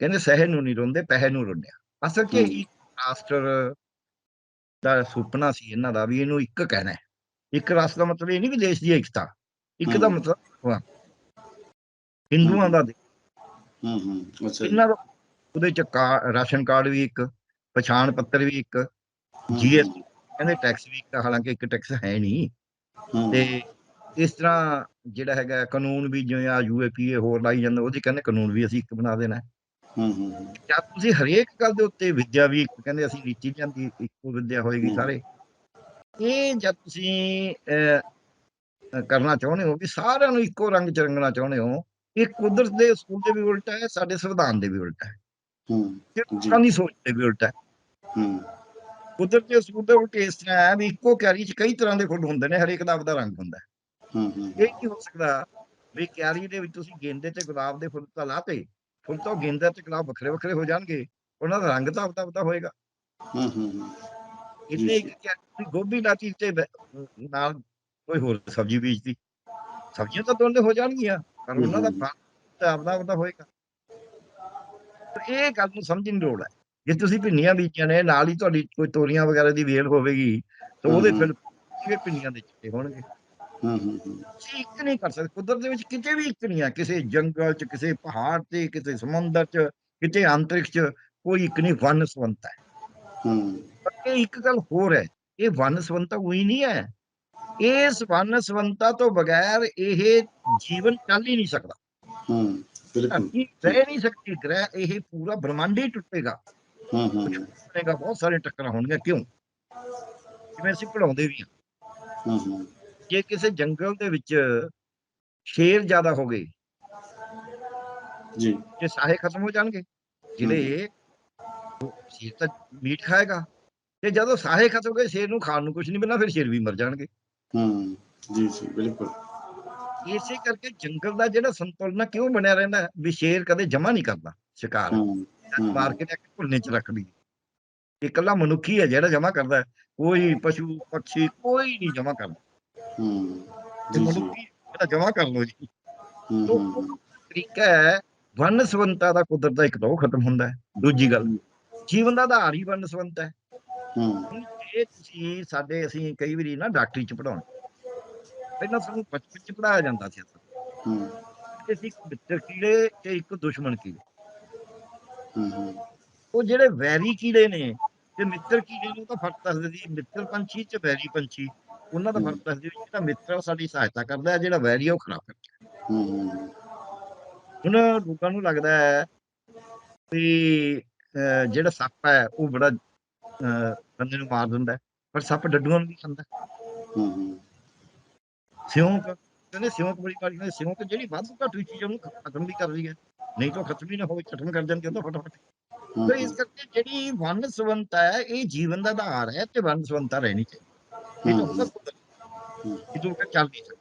ਕਹਿੰਦੇ ਸਹਿ ਨੂੰ ਨਹੀਂ ਰੋਂਦੇ ਪੈਸੇ ਨੂੰ ਰੋਂਦੇ ਆ। ਅਸਲ 'ਚ। ਇੱਕ ਰਾਸ਼ਟਰ ਦਾ ਸੁਪਨਾ ਸੀ ਇਹਨਾਂ ਦਾ ਵੀ ਇਹਨੂੰ ਇੱਕ ਕਹਿਣਾ ਹੈ। ਇੱਕ ਰਾਸ਼ਟਰ ਦਾ ਮਤਲਬ ਇਹ ਨਹੀਂ ਵੀ ਦੇਸ਼ ਦੀ ਏਕਤਾ। ਇੱਕ ਦਾ। ਮਤਲਬ ਹਿੰਦੂਆਂ ਦਾ ਦੇਸ਼। ਹੂੰ ਹੂੰ ਅੱਛਾ ਇਹਨਾਂ ਦਾ ਉਹਦੇ ਚ ਰਾਸ਼ਨ ਕਾਰਡ ਵੀ ਇੱਕ ਪਛਾਣ ਪੱਤਰ ਵੀ ਇੱਕ GST ਕਹਿੰਦੇ ਟੈਕਸ ਵੀ ਇੱਕ ਹਾਲਾਂਕਿ ਇੱਕ ਟੈਕਸ ਹੈ ਨਹੀਂ। ਤੇ ਇਸ ਤਰ੍ਹਾਂ ਜਿਹੜਾ ਹੈਗਾ ਕਾਨੂੰਨ ਵੀ ਜਿਵੇਂ ਆ ਯੂਏਪੀਏ ਹੋਰ ਲਾਈ ਜਾਂਦਾ ਉਹਦੀ ਕਹਿੰਦੇ ਕਾਨੂੰਨ ਵੀ ਅਸੀਂ ਇੱਕ ਬਣਾ ਦੇਣਾ। ਹੈ। ਹੂੰ ਹੂੰ। ਹੂੰ, ਜਾਂ ਤੁਸੀਂ ਹਰੇਕ ਗੱਲ ਦੇ ਉੱਤੇ ਵਿਦਿਆ ਵੀ ਇੱਕ ਕਹਿੰਦੇ ਅਸੀਂ ਨੀਤੀ ਜਾਂਦੀ ਇੱਕੋ ਵਿਦਿਆ ਹੋਏਗੀ। ਸਾਰੇ। ਇਹ ਜਦ ਤੁਸੀਂ ਕਰਨਾ ਚਾਹੁੰਦੇ ਹੋ ਵੀ ਸਾਰਿਆਂ ਨੂੰ ਇੱਕੋ ਰੰਗ ਚ ਰੰਗਣਾ ਚਾਹੁੰਦੇ ਹੋ ਇਹ ਕੁਦਰਤ ਦੇ ਅਸੂਲ ਦੇ ਵੀ ਉਲਟਾ ਹੈ ਸਾਡੇ ਸੰਵਿਧਾਨ ਦੇ ਵੀ ਉਲਟਾ ਹੈ। ਹੂੰ ਜੀ। ਦੀ ਸੋਚ ਦੇ ਵੀ ਉਲਟਾ ਹੈ। ਹੂੰ। ਕੁਦਰਤ ਦੇ ਅਸੂਲ ਦੇ ਉਲਟ ਇਸ ਤਰ੍ਹਾਂ ਹੈ ਵੀ ਇੱਕੋ ਕਿਆਰੀ 'ਚ ਕਈ ਤਰ੍ਹਾਂ ਦੇ ਫੁੱਲ ਹੁੰਦੇ ਨੇ ਹਰੇਕ ਦਾ ਆਪਦਾ ਰੰਗ ਹੁੰਦਾ ਹੈ। ਹੂੰ ਹੂੰ। ਇਹ ਕੀ ਹੋ ਸਕਦਾ ਵੀ ਕਿਆਰੀ ਦੇ ਵਿੱਚ ਤੁਸੀਂ ਗੇਂਦੇ ਤੇ ਗੁਲਾਬ ਦੇ ਫੁੱਲ ਤਾਂ ਲਾਤੇ ਫੁੱਲ ਤਾਂ ਗੇਂਦਾ ਤੇ ਗੁਲਾਬ ਵੱਖਰੇ ਵੱਖਰੇ ਹੋ ਜਾਣਗੇ ਉਹਨਾਂ ਦਾ ਰੰਗ ਤਾਂ ਆਪਦਾ ਆਪਦਾ ਹੋਏਗਾ। ਹੂੰ ਹੂੰ ਹੂੰ। ਇੱਥੇ ਇੱਕ ਕਿਆਰੀ ਤੁਸੀਂ ਗੋਭੀ ਲਾਤੀ ਤੇ ਨਾਲ ਕੋਈ ਹੋਰ ਸਬਜ਼ੀ ਬੀਜਤੀ। ਸਬਜ਼ੀਆਂ ਤਾਂ ਦੋਨੇ ਹੋ ਜਾਣਗੀਆਂ। ਪਰ ਉਹਨਾਂ ਦਾ ਹਮ। ਫਲ ਤਾਂ ਆਪਦਾ ਆਪਦਾ ਹੋਏਗਾ। ਤੇ ਇਹ ਗੱਲ ਨੂੰ ਸਮਝਣ ਦੀ ਲੋੜ ਹੈ। ਜੇ ਤੁਸੀਂ ਭਿੰਡੀਆਂ ਬੀਜੀਆਂ ਨੇ ਨਾਲ ਹੀ ਤੁਹਾਡੀ ਕੋਈ ਤੋਰੀਆਂ ਵਗੈਰਾ ਦੀ ਵੇਲ ਹੋਵੇਗੀ ਤਾਂ ਉਹਦੇ। ਫਿਰ ਕਿਵੇਂ ਭਿੰਡੀਆਂ ਦੇ ਚਿੱਟੇ ਹੋਣਗੇ। ਹੂੰ ਹੂੰ ਇੱਕ ਨਹੀਂ ਕਰ ਸਕਦੇ। ਕੁਦਰਤ ਦੇ ਵਿੱਚ ਕਿਤੇ ਵੀ ਇੱਕ ਨਹੀਂ ਹੈ। ਕਿਸੇ ਜੰਗਲ 'ਚ ਕਿਸੇ ਪਹਾੜ ਤੇ ਕਿਸੇ ਸਮੁੰਦਰ 'ਚ ਕਿਤੇ ਅੰਤਰਿਕਸ਼ 'ਚ ਕੋਈ ਇੱਕ ਨਹੀਂ ਵਨ ਸਵੰਤ ਹੈ। ਹੂੰ। ਪਰ ਇਹ ਇੱਕ ਗੱਲ ਹੋਰ ਹੈ। ਇਹ ਵਨ ਸਵੰਤਾ ਉਹੀ ਨਹੀਂ ਹੈ। ਇਸ ਵਨ ਸਵੰਤਾ ਤੋਂ ਬਗੈਰ ਇਹ ਜੀਵਨ ਚੱਲ ਹੀ ਨਹੀਂ ਸਕਦਾ। ਹੂੰ ਬਿਲਕੁਲ। ਰਹਿ ਨਹੀਂ ਸਕਦੀ ਗ੍ਰਹਿ ਇਹ ਪੂਰਾ ਬ੍ਰਹਮੰਡ ਹੀ ਟੁੱਟੇਗਾ। ਹੂੰ ਹੂੰ। ਟੁੱਟੇਗਾ ਬਹੁਤ ਸਾਰੇ ਟੱਕਰਾਂ ਹੋਣਗੀਆਂ ਕਿਉਂ? ਜਿਵੇਂ ਅਸੀਂ ਪੜਾਉਂਦੇ ਵੀ ਹਾਂ। ਹੂੰ ਹੂੰ। ਜੇ ਕਿਸੇ ਜੰਗਲ ਦੇ ਵਿੱਚ ਸ਼ੇਰ ਜ਼ਿਆਦਾ ਹੋ ਗਏ ਜੀ। ਜੇ ਸਾਹੇ ਖਤਮ ਹੋ ਜਾਣਗੇ। ਜਿਹੜੇ ਸ਼ੇਰ ਤਾਂ ਮੀਟ ਖਾਏਗਾ। ਤੇ ਜਦੋਂ ਸਾਹੇ ਖਤਮ ਹੋ ਗਏ ਸ਼ੇਰ ਨੂੰ ਖਾਣ ਨੂੰ ਕੁਝ ਨਹੀਂ ਮਿਲਣਾ ਫਿਰ ਸ਼ੇਰ ਵੀ ਮਰ ਜਾਣਗੇ। ਹੂੰ ਜੀ ਜੀ ਬਿਲਕੁਲ। ਇਸੇ ਕਰਕੇ ਜੰਗਲ ਦਾ ਜਿਹੜਾ ਸੰਤੁਲਨ ਕਿਉਂ ਬਣਿਆ ਰਹਿੰਦਾ? ਵੀ ਸ਼ੇਰ ਕਦੇ ਜਮਾ ਨਹੀਂ ਕਰਦਾ ਸ਼ਿਕਾਰ। ਮਾਰ ਕੇ ਲੈ ਕੇ ਭੁੱਲਣੇ ਚ ਰੱਖ ਲਈ ਇਕੱਲਾ ਮਨੁੱਖੀ ਹੈ ਜਿਹੜਾ ਜਮਾ ਕਰਦਾ। ਕੋਈ ਪਸ਼ੂ ਪੰਛੀ ਕੋਈ ਨਹੀਂ ਜਮਾ ਕਰਦਾ। ਹੂੰ ਤੇ ਜੀ ਜੀ। ਮਨੁੱਖੀ ਜਿਹੜਾ ਜਮਾ ਕਰ ਲੋ ਜੀ। ਹੂੰ ਤਰੀਕਾ ਹੈ ਵਨ ਸਵੰਤਾ ਦਾ ਕੁਦਰਤ ਦਾ ਇੱਕ ਤਾਂ ਖਤਮ ਹੁੰਦਾ ਹੈ। ਦੂਜੀ ਗੱਲ ਜੀਵਨ ਦਾ ਆਧਾਰ ਹੀ ਵਨ ਸਵੰਤਾ ਹੈ। ਇਹ ਤੁਸੀਂ ਸਾਡੇ ਅਸੀਂ ਕਈ ਵਾਰੀ ਨਾ ਡਾਕਟਰੀ ਚ ਪੜਾਉਣ ਪਹਿਲਾਂ ਸਾਨੂੰ ਬਚਪਨ ਚ ਪੜਾਇਆ ਜਾਂਦਾ ਸੀ ਹੂੰ। ਕਿ ਅਸੀਂ ਮਿੱਤਰ ਕੀੜੇ ਤੇ ਇੱਕ ਦੁਸ਼ਮਣ ਕੀੜੇ। ਹੂੰ ਉਹ ਜਿਹੜੇ ਵੈਰੀ ਕੀੜੇ ਨੇ ਤੇ ਮਿੱਤਰ ਕੀੜੇ ਨੂੰ ਤਾਂ ਫ਼ਰਕ ਦੱਸਦੇ ਸੀ ਮਿੱਤਰ ਪੰਛੀ ਤੇ ਵੈਰੀ ਪੰਛੀ ਉਹਨਾਂ ਦਾ। ਫ਼ਰਕ ਦੱਸਦੇ ਵੀ ਜਿਹੜਾ ਮਿੱਤਰ ਸਾਡੀ ਸਹਾਇਤਾ ਕਰਦਾ ਹੈ ਜਿਹੜਾ ਵੈਰੀ ਉਹ ਖਰਾਬ ਕਰਦਾ ਹੈ। ਹੁਣ ਲੋਕਾਂ ਨੂੰ ਲੱਗਦਾ ਹੈ ਅਹ, ਜਿਹੜਾ ਸੱਪ ਹੈ ਉਹ ਬੜਾ ਬੰਦੇ ਨੂੰ ਮਾਰ ਦਿੰਦਾ ਪਰ ਸੱਪ ਡੱਡੂਆਂ ਨੂੰ ਵੀ ਖਾਂਦਾ ਹੈ। ਹੂੰ ਸਿਉਂਕ ਕਹਿੰਦੇ ਸਿਉਂਕ ਬੜੀ ਵਾਰੀ ਕਹਿੰਦੇ ਸਿਉਂਕ ਜਿਹੜੀ ਵੱਧ ਘੱਟ ਵੀ ਚੀਜ਼ ਉਹਨੂੰ ਖਤਮ ਵੀ ਕਰਦੀ ਹੈ। ਨਹੀਂ ਤਾਂ ਖਤਮ ਹੀ ਨਾ ਹੋਵੇ ਖਤਮ ਕਰ ਦਿੰਦੀ ਉਹਦਾ ਫਟਾਫਟ। ਤੇ ਇਸ ਕਰਕੇ ਜਿਹੜੀ ਵਨ ਸਵੰਤਾ ਹੈ ਇਹ ਜੀਵਨ ਦਾ ਆਧਾਰ ਹੈ ਤੇ ਵਨ ਸਵੰਤਾ ਰਹਿਣੀ ਚਾਹੀਦੀ ਇਹ ਤਾਂ। ਇਹ ਤੋਂ ਚੱਲ ਨਹੀਂ ਸਕਦਾ।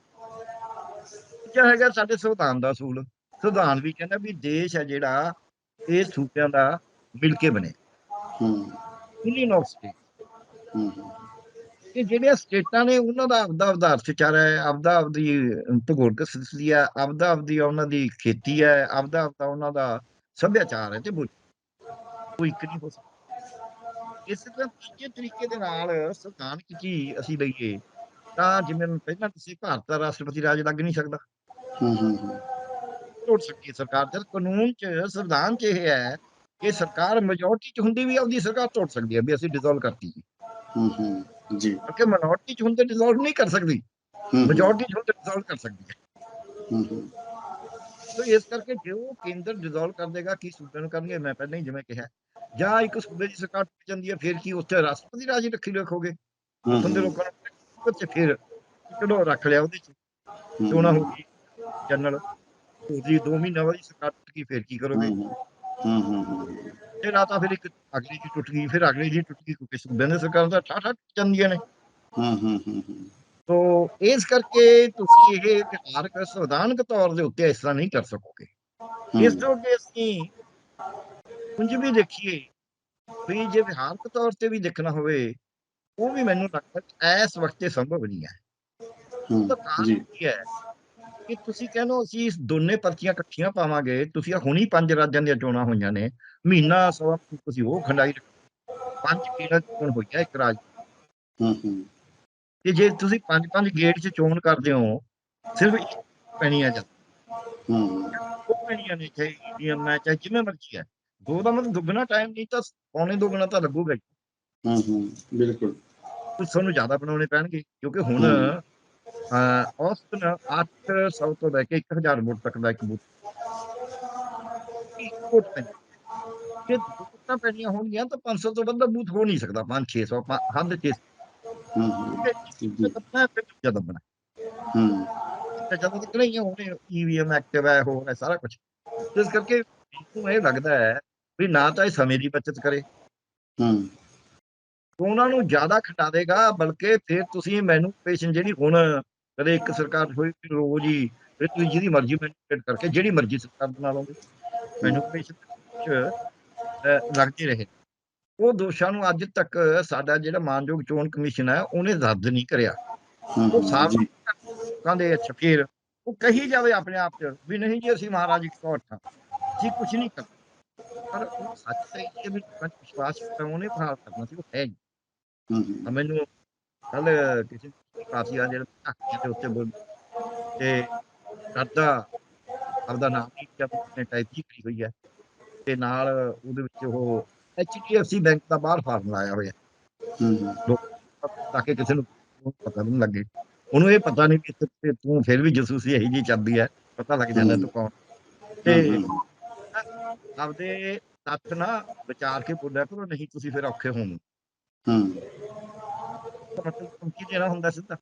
ਦੂਜਾ ਹੈਗਾ ਸਾਡੇ ਸੰਵਿਧਾਨ ਦਾ ਅਸੂਲ। ਸੰਵਿਧਾਨ ਵੀ ਕਹਿੰਦਾ ਵੀ ਦੇਸ਼ ਹੈ ਜਿਹੜਾ ਇਹ ਸੂਬਿਆਂ ਦਾ ਮਿਲ ਕੇ ਬਣੇ। ਹੂੰ। ਯੂਨੀਅਨ ਆਫ ਸਟੇਟ ਇਹ ਜਿਹੜੀਆਂ ਸਟੇਟਾਂ ਨੇ ਉਹਨਾਂ ਦਾ ਆਪਦਾ ਆਪਦਾ ਅਰਥਚਾਰਾ ਹੈ ਆਪਦਾ ਆਪਦੀ ਭੂਗੋਲਿਕ ਸਥਿਤੀ ਹੈ ਆਪਦਾ ਆਪਦੀ ਉਹਨਾਂ ਦੀ ਖੇਤੀ ਹੈ ਆਪਦਾ ਆਪਦਾ ਉਹਨਾਂ ਦਾ ਸੱਭਿਆਚਾਰ ਹੈ ਤੇ ਕੋਈ ਇੱਕ ਨਹੀਂ ਹੋ ਸਕਦਾ। ਇਸੇ ਤਰ੍ਹਾਂ ਤੀਜੇ ਤਰੀਕੇ ਦੇ ਨਾਲ ਸੰਵਿਧਾਨ ਕੀ ਅਸੀਂ ਲਈਏ ਤਾਂ ਜਿਵੇਂ ਪਹਿਲਾਂ ਤੁਸੀਂ ਭਾਰਤ ਦਾ ਰਾਸ਼ਟਰਪਤੀ ਰਾਜ ਲੱਗ ਨਹੀਂ ਸਕਦਾ। ਹੂੰ ਹੂੰ ਹੂੰ। ਤੋੜ ਸਕਦੀ ਸਰਕਾਰ ਜਦ ਕਾਨੂੰਨ ਚ ਸੰਵਿਧਾਨ ਚ ਇਹ ਹੈ ਕਿ ਸਰਕਾਰ ਮੈਜੋਰਟੀ ਚ ਹੁੰਦੀ ਵੀ ਆਪਦੀ ਸਰਕਾਰ ਤੋੜ ਸਕਦੀ ਹੈ ਵੀ ਅਸੀਂ ਡਿਸੋਲਵ ਕਰਤੀ ਜੀ। ਹੂੰ ਹੂੰ ਜੀ। ਕਿਉਂਕਿ ਮਿਨੋਰਟੀ ਚ ਹੁੰਦੇ ਡਿਸੋਲਵ ਨਹੀਂ ਕਰ ਸਕਦੀ। ਮੈਜੋਰਟੀ ਚ ਹੁੰਦੇ ਡਿਸੋਲਵ ਕਰ ਸਕਦੀ ਹੈ ਹੂੰ ਹੂੰ। ਸੋ ਇਸ ਕਰਕੇ ਜੇ ਉਹ ਕੇਂਦਰ ਡਿਸੋਲਵ ਕਰ ਦੇਗਾ ਕੀ ਸੂਬੇ ਨੂੰ ਕਰਨਗੇ ਮੈਂ ਪਹਿਲਾਂ ਹੀ ਜਿਵੇਂ ਕਿਹਾ। ਜਾਂ ਇੱਕ ਸੂਬੇ ਦੀ ਸਰਕਾਰ ਟੁੱਟ ਜਾਂਦੀ ਹੈ ਫਿਰ ਕੀ ਉੱਥੇ ਰਾਸ਼ਟਰਪਤੀ ਰਾਜ ਹੀ ਰੱਖੀ ਰੱਖੋਗੇ? ਬੰਦੇ ਲੋਕਾਂ ਨੂੰ ਉੱਥੇ ਫਿਰ ਚਲੋ ਰੱਖ ਲਿਆ ਉਹਦੇ ਚ। ਚੋਣਾਂ ਹੋ। ਗਈ ਜਨਰਲ। ਉਹਦੀ 2 ਮਹੀਨਾ ਹੀ ਸਰਕਾਰ ਟੁੱਟ ਗਈ ਫਿਰ ਕੀ ਕਰੋਗੇ? ਹੂੰ ਹੂੰ ਹੂੰ ਆ ਤਾਂ ਫਿਰ ਇੱਕ ਅਗਲੀ ਦੀ ਟੁੱਟ ਗਈ ਫਿਰ ਅਗਲੀ ਦੀ ਟੁੱਟ ਗਈ ਕਿਉਂਕਿ ਸੂਬਿਆਂ ਦੀ ਸਰਕਾਰਾਂ ਤਾਂ ਠਾਠ ਜਾਂਦੀਆਂ ਨੇ। ਹੂੰ ਹੂੰ ਹੂੰ ਤੋ ਇਸ ਕਰਕੇ ਤੁਸੀਂ ਇਹ ਵਿਹਾਰਕ ਸੰਵਿਧਾਨਕ ਤੌਰ ਦੇ ਉੱਤੇ ਇਸ ਤਰ੍ਹਾਂ ਨਹੀਂ ਕਰ ਸਕੋਗੇ। ਇਸ ਤੋਂ ਅੱਗੇ ਅਸੀਂ ਕੁੰਜ ਵੀ ਦੇਖੀਏ ਵੀ ਜੇ ਵਿਹਾਰਕ ਤੌਰ ਤੇ ਵੀ ਦੇਖਣਾ ਹੋਵੇ ਉਹ ਵੀ ਮੈਨੂੰ ਲੱਗਦਾ ਇਸ ਵਕਤ ਸੰਭਵ ਨਹੀਂ ਹੈ। ਹੂੰ ਜੀ। ਹੈ ਕਿ ਤੁਸੀਂ ਕਹਿੰਦੇ ਅਸੀਂ ਇਸ ਦੋਨੇ ਪਰਚੀਆਂ ਇਕੱਠੀਆਂ ਪਾਵਾਂਗੇ ਤੁਸੀਂ ਹੁਣੀ ਪੰਜ ਰਾਜਾਂ ਦੀਆਂ ਚੋਣਾਂ ਹੋਈਆਂ ਨੇ ਮਹੀਨਾ ਸਵਾ ਤੁਸੀਂ ਉਹ ਖੰਡਾਈ। ਪੰਜ ਕਿਹੜਾ ਚੋਣ ਹੋਈ ਹੈ ਇੱਕ ਰਾਜ ਹੂੰ ਹੂੰ। ਤੇ ਜੇ ਤੁਸੀਂ ਪੰਜ ਪੰਜ ਗੇਟ 'ਚ ਚੋਣ ਕਰਦੇ ਹੋ ਸਿਰਫ ਇੱਕ ਪੈਣੀ ਆ ਜਾਂ ਹੂੰ। ਉਹ ਪੈਣੀਆਂ ਨੇ ਚਾਹੇ ਈਵੀਐਮ ਹੈ ਚਾਹੇ ਜਿਵੇਂ ਮਰਜ਼ੀ ਹੈ। ਦੋ ਦਾ ਮਤਲਬ ਦੁੱਗਣਾ ਟਾਈਮ ਨਹੀਂ ਤਾਂ ਪੌਣੇ ਦੁੱਗਣਾ ਤਾਂ ਲੱਗੂਗਾ ਹੀ। ਹੂੰ ਬਿਲਕੁਲ। ਤੁਹਾਨੂੰ ਜ਼ਿਆਦਾ ਬਣਾਉਣੇ ਪੈਣਗੇ ਕਿਉਂਕਿ ਹੁਣ ਔਸਤਨ 800 ਤੋਂ ਲੈ ਕੇ 1000 ਵੋਟ ਤੱਕ ਦਾ ਇੱਕ ਬੂਥ ਵੋਟ ਪੈਂਦੀ ਜੇ ਵੋਟਾਂ ਪੈਣੀਆਂ ਹੋਣਗੀਆਂ ਤਾਂ 500 ਤੋਂ ਵੱਧ ਬੂਥ ਹੋ ਨਹੀਂ ਸਕਦਾ 5 600 ਹੱਦ 600 ਹੂੰ ਹੂੰ ਤੇ ਜੀ ਦੱਬਣਾ ਫਿਰ ਦੂਜਾ ਦੱਬਣਾ ਹੂੰ ਤੇ ਜਦੋਂ ਤੱਕ ਨਹੀਂ ਹੋਣੇ ਈਵੀਐਮ ਐਕਟਿਵ ਹੈ ਹੈ ਸਾਰਾ ਕੁਝ ਇਸ ਕਰਕੇ ਮੈਨੂੰ ਇਹ ਲੱਗਦਾ ਹੈ ਵੀ ਨਾ ਤਾਂ ਇਹ ਸਮੇਂ ਦੀ ਬਚਤ ਕਰੇ ਹੂੰ ਉਹਨਾਂ ਨੂੰ ਜ਼ਿਆਦਾ ਖਟਾ ਦੇਗਾ ਬਲਕਿ ਫਿਰ ਤੁਸੀਂ ਮੈਨੂਪੇਸ਼ਨ ਜਿਹੜੀ ਹੁਣ ਕਦੇ ਇੱਕ ਸਰਕਾਰ ਹੋਈ ਰੋਜ਼ ਹੀ ਫਿਰ ਤੁਸੀਂ ਜਿਹਦੀ ਮਰਜ਼ੀ ਮੈਨੂਪੇਟ ਕਰਕੇ ਜਿਹੜੀ ਮਰਜ਼ੀ ਸਰਕਾਰ ਬਣਾ ਲਓਗੇ। ਅਹ, ਲੱਗਦੇ ਰਹੇ। ਉਹ ਦੋਸ਼ਾਂ ਨੂੰ ਅੱਜ ਤੱਕ ਸਾਡਾ ਜਿਹੜਾ ਮਾਨਯੋਗ ਚੋਣ ਕਮਿਸ਼ਨ ਹੈ ਉਹਨੇ ਰੱਦ ਨਹੀਂ ਕਰਿਆ। ਉਹ ਸਾਫ਼ ਕਹਿੰਦੇ ਅੱਛਾ ਫਿਰ ਉਹ ਕਹੀ ਜਾਵੇ ਆਪਣੇ ਆਪ ਚ ਵੀ ਨਹੀਂ ਜੀ ਅਸੀਂ ਮਹਾਰਾਜ ਇੱਕ ਕੋਟ ਹਾਂ ਜੀ ਕੁਝ ਨਹੀਂ ਕਰ ਪਰ ਉਹ ਸੱਚ ਹੈ ਕਿ ਵੀ ਵਿਸ਼ਵਾਸ ਉਹਨੇ ਭਾਲ ਕਰਨਾ ਸੀ ਉਹ ਹੂੰ, ਤਾਂ ਮੈਨੂੰ ਕੱਲ ਕਿਸੇ ਕਾਫੀ ਆ ਜਿਹੜਾ ਧੱਕੇ ਦੇ ਉੱਤੇ ਬੋਲ ਤੇ ਕਰਦਾ ਆਪਦਾ ਨਾਮ ਜਦ ਨੇ ਟਾਈਪ ਹੀ ਕਰੀ ਹੋਈ ਹੈ। ਤੇ ਨਾਲ ਉਹਦੇ ਵਿੱਚ ਉਹ ਐਚਡੀਐਫਸੀ ਬੈਂਕ ਦਾ ਬਾਹਰ ਫਾਰਮ ਲਾਇਆ ਹੋਇਆ। ਹੂੰ ਤਾਂ ਕਿ ਕਿਸੇ ਨੂੰ ਪਤਾ ਨਹੀਂ ਲੱਗੇ। ਉਹਨੂੰ ਇਹ ਪਤਾ ਨਹੀਂ ਕਿ ਤੇ ਤੂੰ ਫਿਰ ਵੀ ਜਸੂਸੀ ਇਹੀ ਜੀ ਚੱਲਦੀ ਹੈ। ਪਤਾ ਲੱਗ ਜਾਂਦਾ ਤੂੰ ਕੌਣ। ਤੇ ਆਪਦੇ ਤੱਥ ਨਾ ਵਿਚਾਰ ਕੇ ਬੋਲਿਆ ਕਰੋ ਨਹੀਂ ਤੁਸੀਂ ਫਿਰ ਔਖੇ ਹੋਵੋ ਹੂੰ। ਧਮਕੀ ਦੇਣਾ ਹੁੰਦਾ ਸਿੱਧਾ।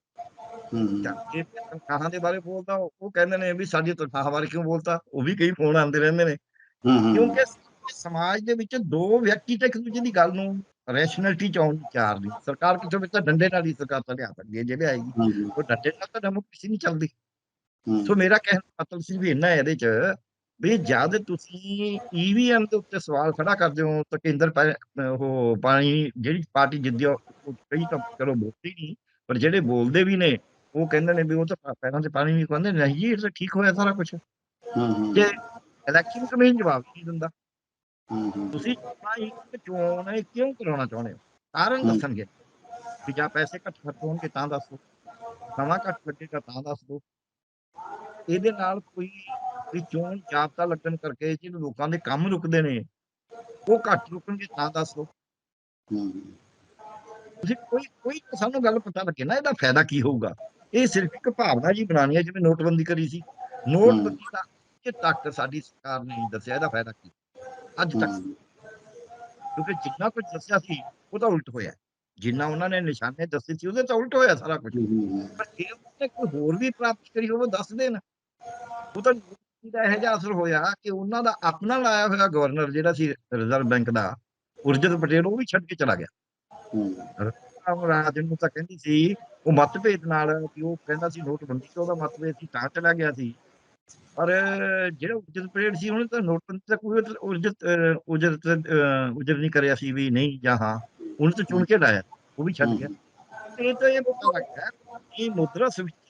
ਹੂੰ ਜਾਂ ਤਨਖਾਹਾਂ ਦੇ ਬਾਰੇ ਬੋਲਦਾ ਉਹ ਕਹਿੰਦੇ ਨੇ ਵੀ ਸਾਡੀ ਤਨਖਾਹ ਬਾਰੇ ਕਿਉਂ ਬੋਲਤਾ? ਉਹ ਵੀ ਕਈ ਫੋਨ ਆਉਂਦੇ ਰਹਿੰਦੇ ਨੇ। ਕਿਉਂਕਿ ਸਮਾਜ ਦੇ ਵਿੱਚ ਦੋ ਵਿਅਕਤੀ ਤਾਂ ਇੱਕ ਦੂਜੇ ਦੀ ਗੱਲ ਨੂੰ ਰੈਸ਼ਨੈਲਿਟੀ ਚ ਆਉਣ ਚਾਰ ਦੀ। ਸਰਕਾਰ ਕਿਤੇ ਵਿੱਚ ਤਾਂ ਡੰਡੇ ਨਾਲ ਹੀ ਸਰਕਾਰ ਤਾਂ ਲਿਆ ਸਕਦੀ ਹੈ ਜੇ ਹੂੰ, ਉਹ ਡੰਡੇ ਨਾਲ ਤਾਂ ਡੈਮੋਕ੍ਰੇਸੀ ਨਹੀਂ ਚੱਲਦੀ। ਸੋ ਮੇਰਾ ਕਹਿਣ ਦਾ ਮਤਲਬ ਸੀ ਵੀ ਇੰਨਾ ਹੈ ਇਹਦੇ ਚ ਵੀ ਜਦ ਤੁਸੀਂ ਈਵੀਐਮ ਦੇ ਉੱਤੇ ਸਵਾਲ ਖੜਾ ਕਰਦੇ ਹੋ ਤਾਂ ਕੇਂਦਰ ਉਹ ਪਾਣੀ ਜਿਹੜੀ ਪਾਰਟੀ ਜਿੱਦੀ ਕਈ ਤਾਂ ਚਲੋ ਬੋਲਦੀ ਨਹੀਂ ਪਰ ਜਿਹੜੇ ਬੋਲਦੇ ਵੀ ਨੇ ਉਹ ਕਹਿੰਦੇ ਨੇ ਵੀ ਉਹ ਤਾਂ ਪੈਰਾਂ ਤੇ ਪਾਣੀ ਨਹੀਂ ਕਹਿੰਦੇ ਨਹੀਂ ਜੀ ਇਹ ਤਾਂ ਠੀਕ ਹੋਇਆ ਸਾਰਾ ਕੁਝ ਜੇ ਇਲੈਕਸ਼ਨ ਕਮਿਸ਼ਨ ਜਵਾਬ ਨਹੀਂ ਦਿੰਦਾ। ਤੁਸੀਂ ਇੱਕ ਚੋਣ ਇਹ ਕਿਉਂ ਕਰਾਉਣਾ ਚਾਹੁੰਦੇ ਹੋ? ਕਾਰਨ। ਦੱਸਣਗੇ। ਵੀ ਜਾਂ ਪੈਸੇ ਘੱਟ ਖਰਚ ਹੋਣਗੇ ਤਾਂ ਦੱਸੋ ਸਮਾਂ ਘੱਟ ਲੱਗੇਗਾ ਤਾਂ ਦੱਸ ਦਿਓ। ਇਹਦੇ ਨਾਲ ਕੋਈ ਵੀ ਚੋਣ ਜਾਬਤਾ ਲੱਗਣ ਕਰਕੇ ਜਿਹੜੇ ਲੋਕਾਂ ਦੇ ਕੰਮ ਰੁਕਦੇ ਨੇ। ਉਹ ਘੱਟ ਰੁਕਣਗੇ ਤਾਂ ਦੱਸ ਹੂੰ ਤੁਸੀਂ ਕੋਈ ਕੋਈ ਸਾਨੂੰ ਗੱਲ ਪਤਾ ਲੱਗੇ ਨਾ ਇਹਦਾ ਫਾਇਦਾ ਕੀ ਹੋਊਗਾ। ਇਹ ਸਿਰਫ ਇੱਕ ਭਾਵਨਾ ਜੀ ਬਣਾਉਣੀ ਹੈ ਜਿਵੇਂ ਨੋਟਬੰਦੀ ਕਰੀ ਸੀ। ਨੋਟਬੰਦੀ ਦਾ ਅੱਜ ਤੱਕ ਸਾਡੀ ਸਰਕਾਰ ਨੇ ਦੱਸਿਆ ਇਹਦਾ ਫਾਇਦਾ ਕੀ? ਅੱਜ ਤੱਕ। ਕਿਉਂਕਿ ਜਿੰਨਾ ਕੁਝ ਦੱਸਿਆ ਸੀ ਉਹ ਤਾਂ ਉਲਟ ਹੋਇਆ। ਜਿੰਨਾ ਉਹਨਾਂ ਨੇ ਨਿਸ਼ਾਨੇ ਦੱਸੇ ਸੀ ਉਹਦੇ ਤਾਂ ਉਲਟ ਹੋਇਆ ਸਾਰਾ ਕੁਝ ਪਰ ਉਹਨੇ ਕੋਈ ਹੋਰ ਵੀ ਪ੍ਰਾਪਤ ਕਰੀ ਹੋਵੇ ਦੱਸ ਦੇਣ। ਉਹ ਤਾਂ ਦਾ ਇਹੋ ਜਿਹਾ ਅਸਰ ਹੋਇਆ ਕਿ ਉਹਨਾਂ ਦਾ ਆਪਣਾ ਲਾਇਆ ਹੋਇਆ ਗਵਰਨਰ ਜਿਹੜਾ ਸੀ ਰਿਜ਼ਰਵ ਬੈਂਕ ਦਾ ਉਰਜਿਤ ਪਟੇਲ ਉਹ ਵੀ ਛੱਡ ਕੇ ਚਲਾ ਗਿਆ। ਹੂੰ। ਰਾਮ ਰਾਜਨ ਨੂੰ ਤਾਂ ਕਹਿੰਦੀ ਸੀ ਉਹ ਮਤਭੇਦ ਨਾਲ ਕਿ ਉਹ ਕਹਿੰਦਾ ਸੀ ਨੋਟਬੰਦੀ ਤੋਂ ਉਹਦਾ ਮਤਭੇਦ ਸੀ ਤਾਂ ਚਲਾ ਗਿਆ ਸੀ। ਪਰ ਜਿਹੜਾ ਉਰਜਿਤ ਪਟੇਲ ਸੀ ਉਹਨੇ ਤਾਂ ਨੋਟਬੰਦੀ ਦਾ ਕੋਈ ਉਜਰਤ ਅਹ, ਉਜਰ ਨਹੀਂ ਕਰਿਆ ਸੀ ਵੀ ਨਹੀਂ ਜਾਂ ਹਾਂ ਉਹਨੇ ਤਾਂ ਚੁਣ ਕੇ ਲਾਇਆ ਉਹ ਵੀ ਛੱਡ ਗਿਆ। ਇਹ ਤਾਂ ਇਹ ਪਤਾ ਲੱਗਦਾ ਕਿ ਮੁਦਰਾ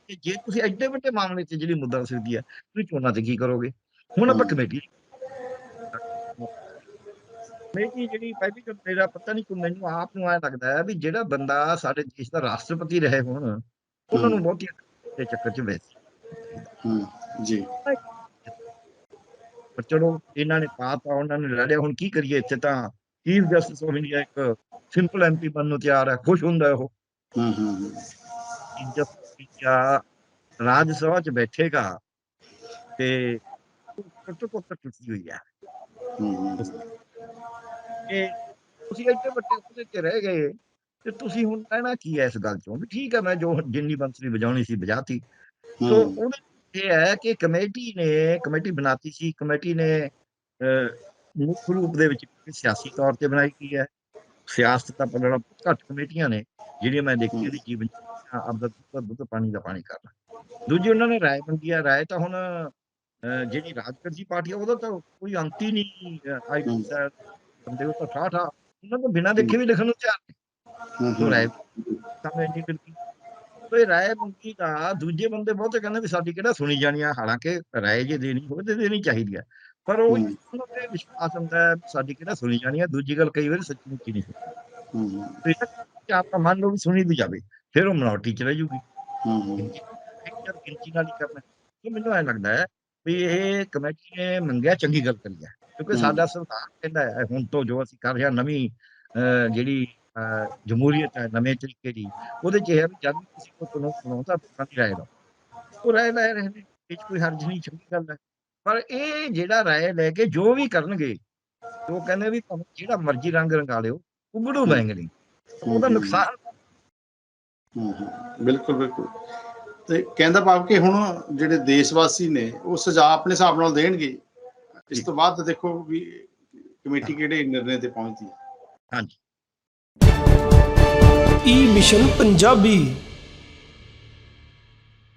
ਜੇ ਤੁਸੀਂ ਐਡੇ ਵੱਡੇ ਮਾਮਲੇ 'ਚ ਜਿਹੜੀ ਮੁਦਰਾ ਸਵਿਤੀ ਹੈ ਤੁਸੀਂ ਚੋਣਾਂ ਤੇ ਕੀ ਕਰੋਗੇ? ਹੁਣ ਆਪਾਂ। ਕਮੇਟੀ ਕਮੇਟੀ ਜਿਹੜੀ ਪਹਿਲੀ ਤਾਂ ਮੇਰਾ ਪਤਾ ਨਹੀਂ ਕਿ ਮੈਨੂੰ ਆਪ ਨੂੰ ਐ ਲੱਗਦਾ ਹੈ ਵੀ ਜਿਹੜਾ ਬੰਦਾ ਸਾਡੇ ਦੇਸ਼ ਦਾ ਰਾਸ਼ਟਰਪਤੀ ਰਹੇ ਹੁਣ ਉਹਨਾਂ ਨੂੰ। ਬਹੁਤੀ ਦੇ ਚੱਕਰ 'ਚ ਹੂੰ ਜੀ। ਪਰ ਚਲੋ ਇਹਨਾਂ ਨੇ ਪਾਤਾ ਉਹਨਾਂ ਨੇ ਲੜਿਆ ਹੁਣ ਕੀ ਕਰੀਏ ਇੱਥੇ ਤਾਂ? ਚੀਫ ਜਸਟਿਸ ਆਫ ਇੰਡੀਆ ਇੱਕ ਸਿੰਪਲ ਐਮਪੀ ਬਣਨ ਨੂੰ ਤਿਆਰ ਹੈ ਖੁਸ਼ ਹੁੰਦਾ ਉਹ। ਹੂੰ ਹੂੰ ਹੂੰ, ਇੰਡੀਆ ਰਾਜ ਸਭਾ 'ਚ ਬੈਠੇਗਾ ਤੇ ਘੱਟ ਟੁੱਟੀ ਹੋਈ ਹੈ ਹੂੰ ਹੂੰ, ਕਿ ਤੁਸੀਂ ਇੱਥੇ ਵੱਡੇ ਉਹਦੇ ਤੇ ਰਹਿ ਗਏ ਤੇ ਤੁਸੀਂ ਹੁਣ ਕਹਿਣਾ ਕੀ ਹੈ ਇਸ ਗੱਲ ਚੋਂ ਵੀ ਠੀਕ ਹੈ ਮੈਂ ਜੋ ਜਿੰਨੀ ਬੰਸਰੀ ਵਜਾਉਣੀ ਸੀ ਵਜਾਤੀ। ਸੋ ਉਹਦੇ ਇਹ ਹੈ ਕਿ ਕਮੇਟੀ ਨੇ ਕਮੇਟੀ ਬਣਾਤੀ ਸੀ ਕਮੇਟੀ ਨੇ ਮੁੱਖ ਰੂਪ ਦੇ ਵਿੱਚ ਸਿਆਸੀ ਤੌਰ ਤੇ ਬਣਾਈ ਗਈ ਹੈ। ਸਿਆਸਤ ਤਾਂ ਪਲੜਾ ਘੱਟ ਕਮੇਟੀਆਂ ਨੇ ਜਿਹੜੀਆਂ ਮੈਂ ਦੇਖੀ ਉਹਦੀ ਜੀਵਨ ਆਪਦਾ ਦੁੱਧ ਦੁੱਧ ਪਾਣੀ ਦਾ ਪਾਣੀ ਕਰਨਾ। ਦੂਜੀ ਉਹਨਾਂ ਨੇ ਰਾਏ ਮੰਗੀ ਰਾਏ ਤਾਂ ਹੁਣ ਜਿਹੜੀ ਰਾਜਕਰਜੀ ਪਾਰਟੀ ਆ ਉਹਦਾ ਤਾਂ ਕੋਈ ਅੰਤ ਹੀ ਨਹੀਂ ਆਈ ਹਮ। ਬੰਦੇ ਉਹ ਤਾਂ ਠਾਠਾ ਉਹਨਾਂ ਨੂੰ ਬਿਨਾਂ ਦੇਖੇ ਵੀ ਲਿਖਣ ਨੂੰ ਤਿਆਰ ਨੇ। ਹੂੰ ਰਾਏ ਸਾਹਮਣੇ ਨਹੀਂ। ਮਿਲਦੀ ਕੋਈ ਰਾਏ ਮੰਗੀ ਦਾ ਦੂਜੇ ਬੰਦੇ ਬਹੁਤੇ ਕਹਿੰਦੇ ਵੀ ਸਾਡੀ ਕਿਹੜਾ ਸੁਣੀ ਜਾਣੀ ਆ ਹਾਲਾਂਕਿ ਰਾਏ ਜੇ ਦੇਣੀ ਹੋਵੇ ਤੇ ਦੇਣੀ ਚਾਹੀਦੀ ਆ। ਪਰ ਉਹ। ਉਹਨਾਂ ਤੇ ਵਿਸ਼ਵਾਸ ਹੁੰਦਾ ਸਾਡੀ ਕਿਹੜਾ ਸੁਣੀ ਜਾਣੀ ਆ ਦੂਜੀ ਗੱਲ ਕਈ ਵਾਰੀ ਸੱਚੀ ਨਹੀਂ ਹੂੰ ਹੂੰ, ਤੇ ਇਹ ਆਪਾਂ ਮੰਨ ਲਓ ਵੀ ਸੁਣੀ ਵੀ ਜਾਵੇ। ਫਿਰ ਉਹ ਮਿਨੋਰਟੀ ਚ ਰਹਿ ਜੂਗੀ। ਹੂੰ ਹੂੰ, ਗਿਣਤੀ ਨਾਲ ਹੀ ਕਰਨਾ। ਸੋ ਮੈਨੂੰ ਐ ਲੱਗਦਾ ਹੈ ਵੀ ਇਹ ਕਮੇਟੀ ਨੇ ਮੰਗਿਆ ਚੰਗੀ ਗੱਲ ਕਰੀ ਹੈ। ਕਿਉਂਕਿ। ਸਾਡਾ ਸੰਵਿਧਾਨ ਕਹਿੰਦਾ ਹੈ ਹੁਣ ਤੋਂ ਜੋ ਅਸੀਂ ਕਰ ਰਹੇ ਨਵੀਂ ਜਿਹੜੀ ਜਮਹੂਰੀਅਤ ਹੈ ਨਵੇਂ ਤਰੀਕੇ ਦੀ ਉਹਦੇ ਚ ਇਹ ਹੈ ਜਦ ਵੀ ਕਿਸੇ ਕੋ ਚੁਣੋ ਚੁਣਾਉਂਦਾ ਲੋਕਾਂ ਦੀ ਰਾਏ ਦਾ ਉਹ ਰਾਏ ਲੈ ਰਹੇ ਨੇ ਇਹ ਕੋਈ ਹਰਜ ਨਹੀਂ ਚੰਗੀ ਗੱਲ ਹੈ। ਪਰ ਇਹ ਜਿਹੜਾ ਰਾਏ ਲੈ ਕੇ ਜੋ ਵੀ ਕਰਨਗੇ ਤੇ ਉਹ ਕਹਿੰਦੇ ਵੀ ਭਾਵੇਂ ਜਿਹੜਾ ਮਰਜ਼ੀ ਰੰਗ ਰੰਗਾ ਲਿਓ ਉਗੜੂ ਬੈਂਗਣੀ। ਉਹਦਾ। ਨੁਕਸਾਨ ਬਿਲਕੁਲ ਬਿਲਕੁਲ। ਤੇ ਕਹਿੰਦਾ ਭਾਵ ਕਿ ਹੁਣ ਜਿਹੜੇ ਦੇਸ਼ ਵਾਸੀ ਨੇ ਉਹ ਸਜ਼ਾ ਆਪਣੇ ਹਿਸਾਬ ਨਾਲ ਦੇਣਗੇ। ਇਸ ਤੋਂ ਬਾਅਦ ਦੇਖੋ ਵੀ ਕਮੇਟੀ ਕਿਹੜੇ ਨਿਰਣੇ ਤੇ ਪਹੁੰਚਦੀ ਹੈ। ਹਾਂਜੀ। ਈ ਮਿਸ਼ਨ ਪੰਜਾਬੀ